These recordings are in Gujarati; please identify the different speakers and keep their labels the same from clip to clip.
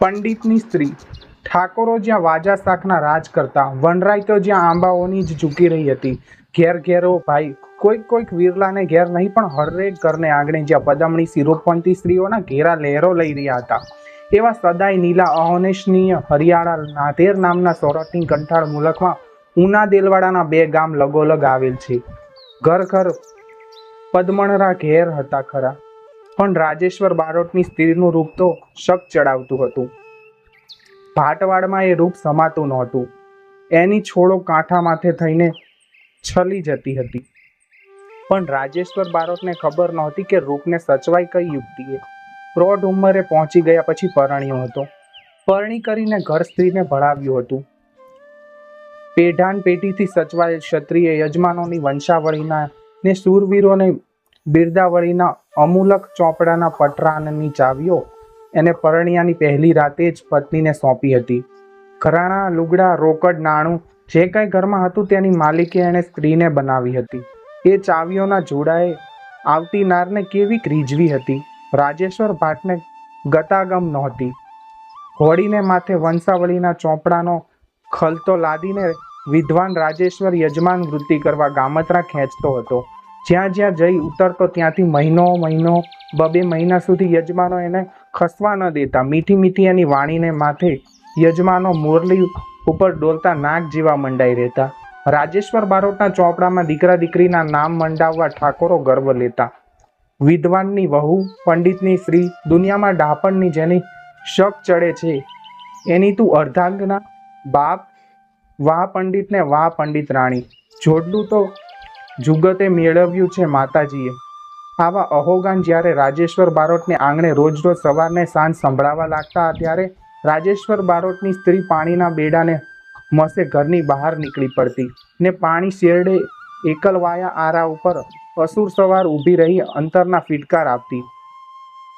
Speaker 1: પંડિતની સ્ત્રી. ઠાકોરો જ્યાં વાજા શાખના રાજ કરતા વનરાય તો જ્યાં આંબાઓની જ ઝૂકી રહી હતી. ઘેર ઘેરો ભાઈ, કોઈક કોઈક વિરલાને ઘેર નહીં, પણ હરેક ઘરને આંગણે જ્યાં પદમણી સિરોપંથી સ્ત્રીઓના ઘેરા લહેરો લઈ રહ્યા હતા. એવા સદાય નીલા અહોનેશનીય હરિયાળા નાધેર નામના સોરઠની કંઠાળ મુલકમાં ઉના દેલવાડાના બે ગામ લગોલગ આવેલ છે. ઘર ઘર પદમણરા ઘેર હતા ખરા. પણ રાજેશ્વર બારોટની સ્ત્રીનું રૂપ તો શક ચડાવતું હતું. ભાટવાડમાં એ રૂપ સમાતું નહોતું. એની છોડો કાંઠા માથે થઈને છલી જતી હતી. પણ રાજેશ્વર બારોટને ખબર નહોતી કે રૂપને સચવાઈ કઈ યુક્તિએ. પ્રૌઢ ઉંમરે પહોંચી ગયા પછી પરણ્યો હતો. પરણી કરીને ઘર સ્ત્રીને ભણાવ્યું હતું. પેઢાન પેટીથી સચવાયેલ ક્ષત્રિય યજમાનોની વંશાવળીના ને શૂરવીરોને બિરદાવળીના અમૂલક ચોપડાના પટરાનની ચાવીઓ એને પરણિયાની પહેલી રાતે જ પત્નીને સોંપી હતી. ઘરાણા, લુગડા, રોકડ, નાણું, જે કાંઈ ઘરમાં હતું તેની માલિકે એણે સ્ત્રીને બનાવી હતી. એ ચાવીઓના જોડાએ આવતી નારને કેવી રીઝવી હતી. રાજેશ્વર ભાટને ગતાગમ નહોતી. હોળીને માથે વંશાવળીના ચોપડાનો ખલતો લાદીને વિદ્વાન રાજેશ્વર યજમાન વૃત્તિ કરવા ગામત્રા ખેંચતો હતો. જ્યાં જ્યાં જઈ ઉતરતો ત્યાંથી મહિનો મહિનો, બબે મહિના સુધી યજમાનો એને ખસવા ન દેતા. મીઠી મીઠી એની વાણીને માથે યજમાનો મુરલી ઉપર ડોલતા નાક જેવા મંડાઈ રહેતા. રાજેશ્વર બારોટના ચોપડામાં દીકરા દીકરીના નામ મંડાવવા ઠાકોરો ગર્વ લેતા. વિદ્વાનની વહુ, પંડિતની સ્ત્રી, દુનિયામાં ડાપણની જેની શક ચડે છે, એની તું અર્ધાંગના બાપ, વાહ પંડિતને વાહ પંડિત રાણી. જોડલું તો જુગતે મેળવ્યું છે માતાજીએ. આવા અહોગાન જ્યારે રાજેશ્વર બારોટને આંગણે રોજ રોજ સવારને સાંજ સંભળાવા લાગતા ત્યારે રાજેશ્વર બારોટની સ્ત્રી પાણીના બેડાને મસે ઘરની બહાર નીકળી પડતી ને પાણી શેરડે એકલવાયા આરા ઉપર અસુર સવાર ઊભી રહી અંતરના ફિટકાર આપતી.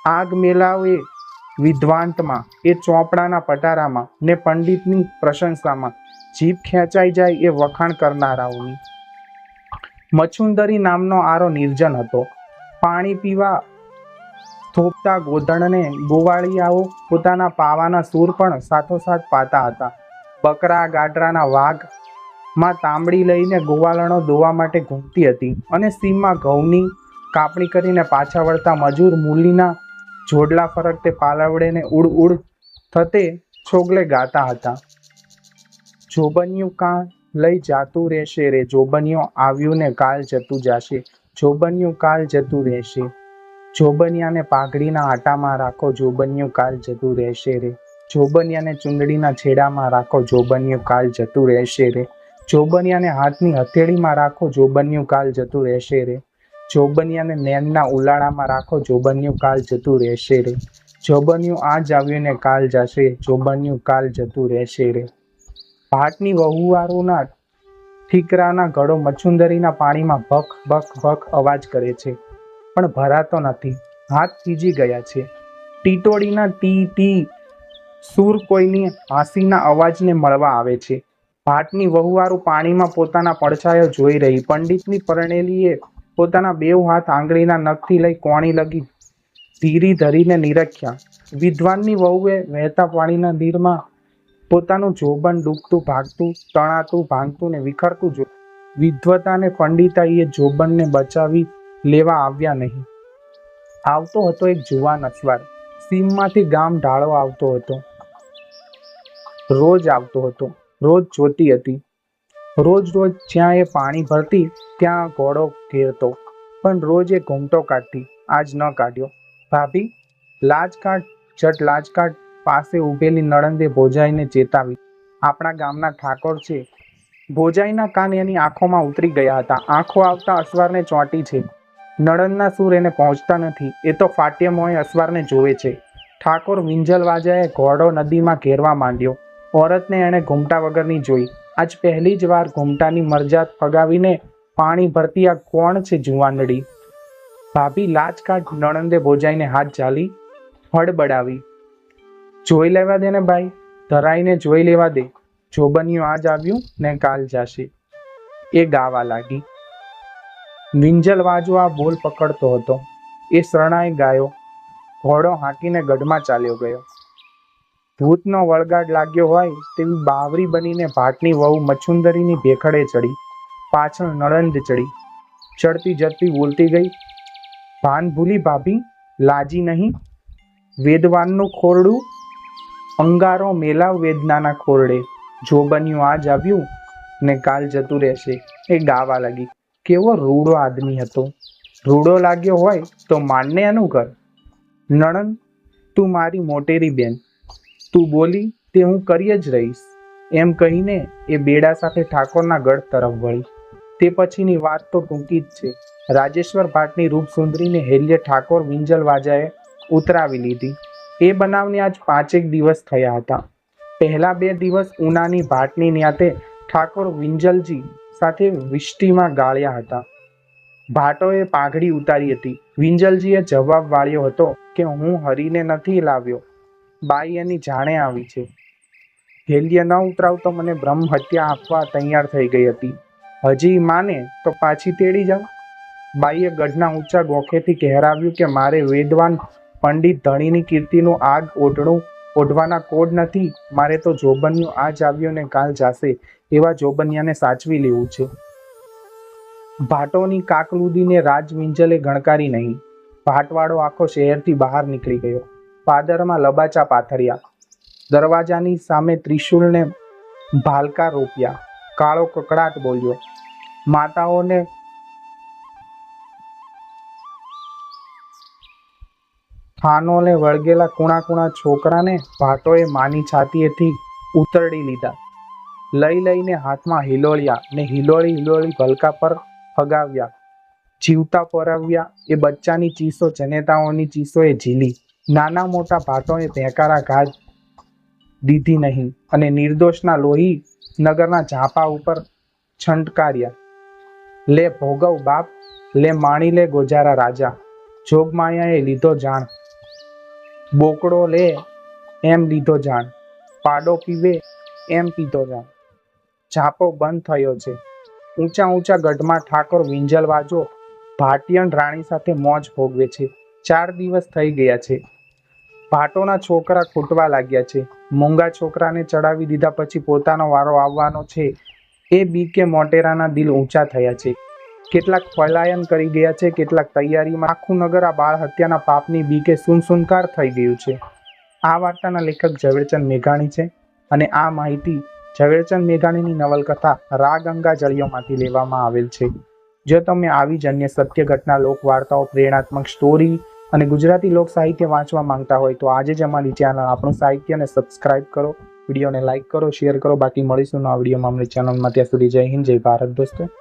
Speaker 1: આગ મેલાવે વિદ્વાંતમાં, એ ચોપડાના પટારામાં ને પંડિતની પ્રશંસામાં, જીભ ખેંચાઈ જાય એ વખાણ કરનારાઓની. મછુંદરી નામનો આરો નિર્જન હતો. પાણી પીવા થોપતા ગોધણને ગોવાળિયાઓ પોતાના પાવાના સૂર પણ સાથોસાથ પાતા હતા. બકરા ગાડરાના વાઘમાં તાંબડી લઈને ગોવાળણો દોવા માટે ઘૂમતી હતી અને સીમમાં ઘઉંની કાપણી કરીને પાછા વળતા મજૂર મૂલીના જોડલા ફરકતે પાલવડેને ઉડ ઉડ થતે છોગલે ગાતા હતા. જોબન્યું કાં લઈ જાતું રહેશે રે, જોબન્યો આવ્યું ને કાલ જતું જાશે. જોબન્યું કાલ જતું રહેશે. જોબનિયાને પાઘડીના આટામાં રાખો, જોબન્યું કાલ જતું રહેશે રે. જોબનિયાને ચુંદડીના છેડામાં રાખો, જોબન્યું કાલ જતું રહેશે રે. જોબનિયાને હાથની હથેળીમાં રાખો, જોબન્યું કાલ જતું રહેશે રે. જોબનિયાને નેનના ઉલાળામાં રાખો, જોબન્યું કાલ જતું રહેશે રે. જોબન્યું આજ આવ્યું ને કાલ જશે, જોબન્યું કાલ જતું રહેશે રે. ભાટની વહુવારોના ઠીકરાના ગળો મચુંદરીના પાણીમાં ભખ ભખ ભખ અવાજ કરે છે. પણ ભરાતો નથી. હાથ ચીજી ગયા છે. ટીટોડીના ટી ટી સૂર કોઈની હાંસીના અવાજને મળવા આવે છે. ભાટની વહુવારું પાણીમાં પોતાના પડછાયો જોઈ રહી. પંડિતની પરણેલીએ પોતાના બેઉ હાથ આંગળીના નખથી લઈ કોણી લગી ધીરી ધરીને નિરખ્યા. વિદ્વાનની વહુએ વહેતા પાણીના નીરમાં પોતાનું જોબન ડૂબતું, ભાગતું, તણાતું, ભાંગતું ને વિખરતું જો વિદ્વતાને પંડિતાઈએ જોબનને બચાવી લેવા આવ્યા નહીં. આવતો હતો એક જુવાન અસવાર સીમમાંથી ગામ ઢાળો આવતો હતો. રોજ આવતો હતો. રોજ જોતી હતી. રોજ રોજ જ્યાં એ પાણી ભરતી, ત્યાં ઘોડો ઘેરતો. પણ રોજ એ ઘૂમટો કાઢતી. આજ ન કાઢ્યો. ભાભી, લાજ કાઢ, જટ લાજ કાઢ. પાસે ઊભેલી નળંદે ભોજાઈને ચેતાવી. આપણા ગામના ઠાકોર છે. ભોજાઈના કાન એની આંખોમાં ઉતરી ગયા હતા. આંખો આવતા અસવારને ચોંટી છે. નળંદના સૂર એને પહોંચતા નથી. એ તો ફાટ્ય મોએ અસવારને જોવે છે. ઠાકોર વિંજલવાજાએ ઘોડો નદીમાં ઘેરવા માંડ્યો. ઓરતને એણે ઘૂમટા વગરની જોઈ. આજ પહેલી જ વાર ઘૂમટાની મરજાત ફગાવીને પાણી ભરતી આ કોણ છે જુવાનડી? ભાભી લાજ નણંદે ભોજાઈને હાથ ચાલી હડબડાવી. જોઈ લેવા દે ને ભાઈ. ધરાઈને જોઈ લેવા દે. જોબનિયું આજ આવ્યું ને કાલ જાશે. એ ગાવા લાગી. વિંજલ વાજો આ બોલ પકડતો હતો. એ શરણાઈ ગાયો. ઘોડો હાંકીને ગઢમાં ચાલ્યો ગયો. ભૂતનો વળગાડ લાગ્યો હોય તેવી બાવરી બનીને ભાટની વહુ મચ્છુંદરીની ભેખડે ચડી. પાછળ નળંદ ચડી. ચડતી જડતી બોલતી ગઈ. ભાન ભૂલી ભાભી, લાજી નહીં. વેદવાનનું ખોરડું અંગારો મેલાવ વેદનાના ખોરડે. જો બન્યું આજ આવ્યું ને કાલ જતું રહેશે. એ ગાવા લાગી. કેવો રૂડો આદમી હતો. રૂડો લાગ્યો હોય તો માનને એનું કર નણંદ, તું મારી મોટેરી બેન. તું બોલી તે હું કરી જ રહીશ. એમ કહીને એ બેડા સાથે ઠાકોરના ગઢ તરફ વળી. તે પછીની વાત તો ટૂંકી જ છે. રાજેશ્વર ભાટની રૂપસુંદરીને હેલ્ય ઠાકોર વિંજલ વાજાએ ઉતરાવી લીધી. એ બનાવને આજ પાંચેક દિવસ થયા હતા. પહેલા બે દિવસ ઉનાની ભાટની ન્યાતે ઠાકોર વિંજલજી સાથે વિષ્ટિમાં ગાળ્યા હતા. ભાટોએ પાઘડી ઉતારી હતી. વિંજલજીએ જવાબ વાળ્યો હતો કે, હું હરીને નથી લાવ્યો. બાઈ એની જાણે આવી છે. હેલ્ય ન ઉતરાવતો મને બ્રહ્મ હત્યા આપવા તૈયાર થઈ ગઈ હતી. હજી માને તો પાછી તેડી જાવ બાઈએ ગઢના ઊંચા ગોખેથી કહેરાવ્યું કે, મારે વેદવાન પંડિત ધણીની કીર્તિનું આગ ઓઢણું ઓઢવાના કોડ નથી. મારે તો જોબન્યું આજ આવ્યો ને કાલ જાશે એવા જોબનિયાને સાચવી લેવું છે. ભાટોની કાકલુદીને રાજવિંજલે ગણકારી નહીં. ભાટવાળો આખો શહેરથી બહાર નીકળી ગયો. પાદરમાં લબાચા પાથર્યા. દરવાજાની સામે ત્રિશુલને ભાલકા રોપ્યા. કાળો કકડાટ બોલ્યો. માતાઓને થાનોને વળગેલા કુણા કુણા છોકરાને ભાટોએ માની છાતીએથી ઉતરડી લીધા. લઈ લઈને હાથમાં હિલોળ્યા ને હિલોળી હિલોળી ભલકા પર ફગાવ્યા. જીવતા પરાવ્યા એ બચ્ચાની ચીસો જનેતાઓની ચીસોએ ઝીલી. નાના મોટા ભાટોએ ભેંકારા ઘાજ દીધી નહીં અને નિર્દોષના લોહી નગરના ઝાપા ઉપર છંટકાર્યા. લે ભોગવ બાપ, લે માણી, લે ગોજારા રાજા. જોગમાયાએ લીધો જાણ. બોકડો લે, એમ લીધો જાણ. પાડો પીવે, એમ પીધો જાણ. છાપો બંધ થયો છે. ઊંચા ઊંચા ગઢમાં ઠાકોર વિંજલવાજો ભાટિયન રાણી સાથે મોજ ભોગવે છે. ચાર દિવસ થઈ ગયા છે. ભાટોના છોકરા ખૂટવા લાગ્યા છે. મૂંગા છોકરાને ચડાવી દીધા પછી પોતાનો વારો આવવાનો છે. એ બી કે મોટેરાના દિલ ઊંચા થયા છે. કેટલાક પલાયન કરી ગયા છે, કેટલાક તૈયારીમાં. આખું નગર આ બાળ હત્યાના પાપની બીકે સુનસુનકાર થઈ ગયું છે. આ વાર્તાના લેખક ઝવેરચંદ મેઘાણી છે અને આ માહિતી ઝવેરચંદ મેઘાણીની નવલકથા રાગંગા જળિયોમાંથી લેવામાં આવેલ છે. જો તમે આવી જ અન્ય સત્ય ઘટના લોક વાર્તાઓ પ્રેરણાત્મક સ્ટોરી અને ગુજરાતી લોક સાહિત્ય વાંચવા માંગતા હોય તો આજે જ અમારી ચેનલ આપણું સાહિત્યને સબસ્ક્રાઇબ કરો, વિડીયોને લાઇક કરો, શેર કરો. બાકી મળીશું નવા વિડીયોમાં અમને ચેનલમાં. ત્યાં સુધી જય હિન્દ, જય ભારત દોસ્તો.